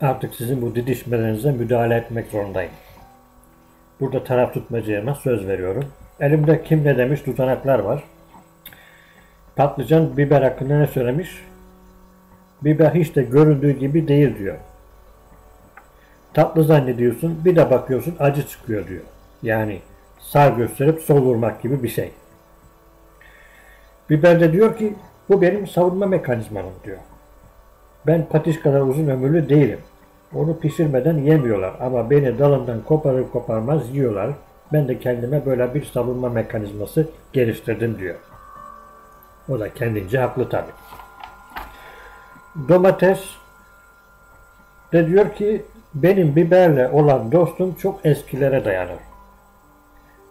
Artık sizin bu didişmelerinize müdahale etmek zorundayım. Burada taraf tutmayacağıma söz veriyorum. Elimde kim ne demiş tutanaklar var. Patlıcan biber hakkında ne söylemiş? Biber hiç de göründüğü gibi değil diyor. Tatlı zannediyorsun bir de bakıyorsun acı çıkıyor diyor. Yani sağ gösterip sol vurmak gibi bir şey. Biber de diyor ki bu benim savunma mekanizmam diyor. Ben patiş kadar uzun ömürlü değilim. Onu pişirmeden yemiyorlar ama beni dalından koparır koparmaz yiyorlar. Ben de kendime böyle bir savunma mekanizması geliştirdim diyor. O da kendince haklı tabi. Domates de diyor ki benim biberle olan dostum çok eskilere dayanır.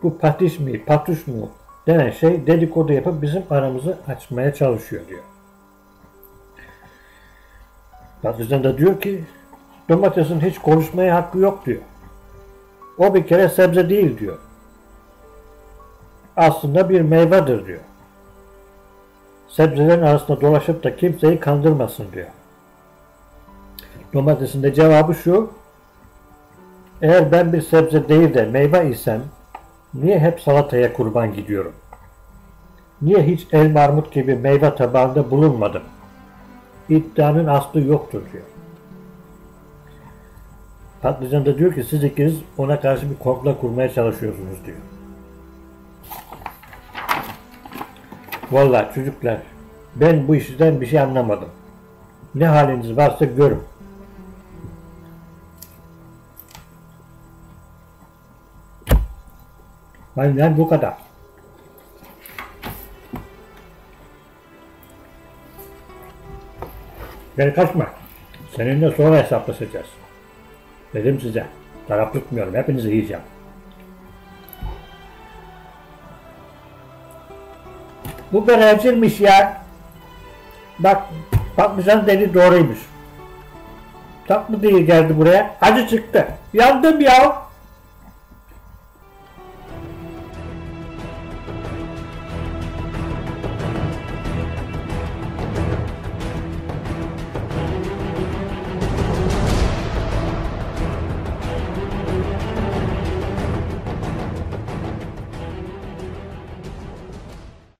Bu patiş mi, patuş mu denen şey dedikodu yapıp bizim aramızı açmaya çalışıyor diyor. Patlıcan da diyor ki domatesin hiç konuşmaya hakkı yok diyor. O bir kere sebze değil diyor. Aslında bir meyvedir diyor. Sebzelerin arasında dolaşıp da kimseyi kandırmasın diyor. Domatesin de cevabı şu. Eğer ben bir sebze değil de meyve isem niye hep salataya kurban gidiyorum? Niye hiç el marmut gibi meyve tabağında bulunmadım? İddianın aslı yoktur diyor. Patlıcan da diyor ki siz ikiniz ona karşı bir komplo kurmaya çalışıyorsunuz diyor. Vallahi çocuklar ben bu işten bir şey anlamadım. Ne haliniz varsa görün. Benden bu kadar. Gel kaçma. Seninle sonra hesaplaşacağız. Dedim size. Taraf tutmuyorum. Hepinizi yiyeceğim. Bu berevcilmiş ya. Bak patlıcan dedi doğruymuş. Tatlı değil geldi buraya. Acı çıktı. Yandım ya.